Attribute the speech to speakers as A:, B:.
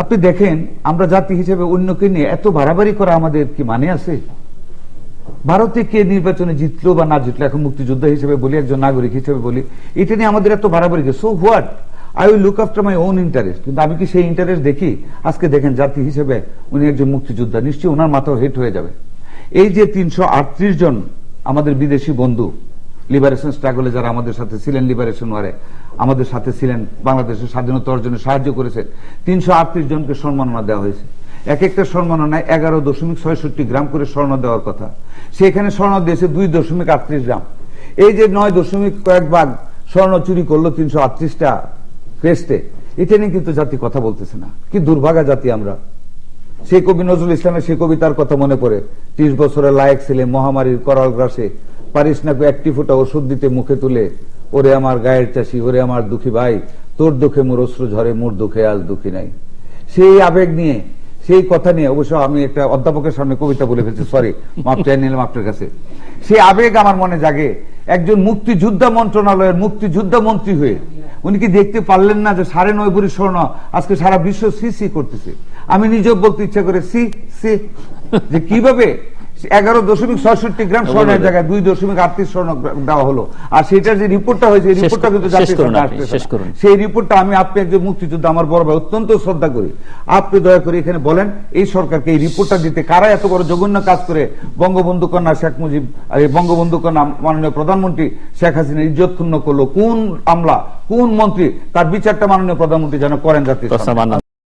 A: আপনি দেখেন, আমরা জাতি হিসেবে অন্যকে নিয়ে এত বাড়াবাড়ি করা আমাদের কি মানে আছে? ভারতে কে নির্বাচনে জিতলো বা না জিতলো, এখন মুক্তিযোদ্ধা হিসেবে বলি, একজন নাগরিক হিসেবে বলি, এটা নিয়ে আমাদের এত বাড়াবাড়ি so what I will look after my own interest কিন্তু আমি কি সেই ইন্টারেস্ট দেখি? আজকে দেখেন, জাতি হিসেবে উনি একজন মুক্তিযোদ্ধা, নিশ্চয়ই ওনার মাথাও হেট হয়ে যাবে। এই যে তিনশো আটত্রিশ জন আমাদের বিদেশি বন্ধু লিবারেশন স্ট্রাগলে যারা আমাদের সাথে ছিলেন লিবারেশন ওয়ারে আমাদের সাথে ছিলেন, বাংলাদেশের স্বাধীনতা অর্জনে সাহায্য করেছেন। তিনশো আটত্রিশ জনকে সম্মাননা দেওয়া হয়েছে। এক একটা সম্মাননায় এগারো দশমিক ছয়ষট্টি গ্রাম করে স্বর্ণ দেওয়ার কথা। সেখানে স্বর্ণ দিয়েছে দুই দশমিক আটত্রিশ গ্রাম। এই যে নয় দশমিক কয়েক ভাগ স্বর্ণ চুরি করল তিনশো আটত্রিশটা ক্রেস্টে, এটা নিয়ে কিন্তু জাতি কথা বলতেছে না। কি দুর্ভাগা জাতি আমরা। সেই কবি নজরুল ইসলামের সেই কবিতার কথা মনে পড়ে। ত্রিশ বছরের লায়ক ছেলে মহামারীর করাল গ্রাসে পারিস না একটি ফোঁটা ওষুধ দিতে মুখে তুলে, ওরে আমার গায়ের চাষি, ওরে আমার দুঃখী ভাই, তোর দুঃখে মোর অশ্রু ঝরে, মোর দুঃখে আজ দুঃখী নাই। সেই আবেগ নিয়ে, সেই কথা নিয়ে, অবশ্য আমি একটা অধ্যাপকের সামনে কবিতা বলে ফেলছি সরি মাপ চাই নিলাম আপনার কাছে। সেই আবেগ আমার মনে জাগে, একজন মুক্তিযোদ্ধা মন্ত্রণালয়ের মুক্তিযোদ্ধা মন্ত্রী হয়ে, উনি কি দেখতে পারলেন না যে সাড়ে নয় ভরি স্বর্ণ আজকে সারা বিশ্ব সি সি করতেছে? আমি নিজেও বলতে ইচ্ছা করে, সি সি, যে কীভাবে এগারো দশমিক ছয়ষট্টি গ্রাম স্বর্ণের জায়গায় দুই দশমিক আটত্রিশ স্বর্ণ দেওয়া হলো। আর সেটার যে রিপোর্টটা হয়েছে এই রিপোর্টটা কিন্তু। সেই রিপোর্টটা আমি আপনি একজন মুক্তিযোদ্ধা আমার বড় ভাই অত্যন্ত শ্রদ্ধা করি। আপনি দয়া করে এখানে বলেন এই সরকারকে এই রিপোর্টটা দিতে কারা এত বড় জঘন্য কাজ করে? বঙ্গবন্ধু কন্যা শেখ মুজিব বঙ্গবন্ধু কন্যা মাননীয় প্রধানমন্ত্রী শেখ হাসিনা ইজ্জত ক্ষুণ্ণ করল। কোন আমলা কোন মন্ত্রী তার বিচারটা মাননীয় প্রধানমন্ত্রী যেন করেন
B: মান্না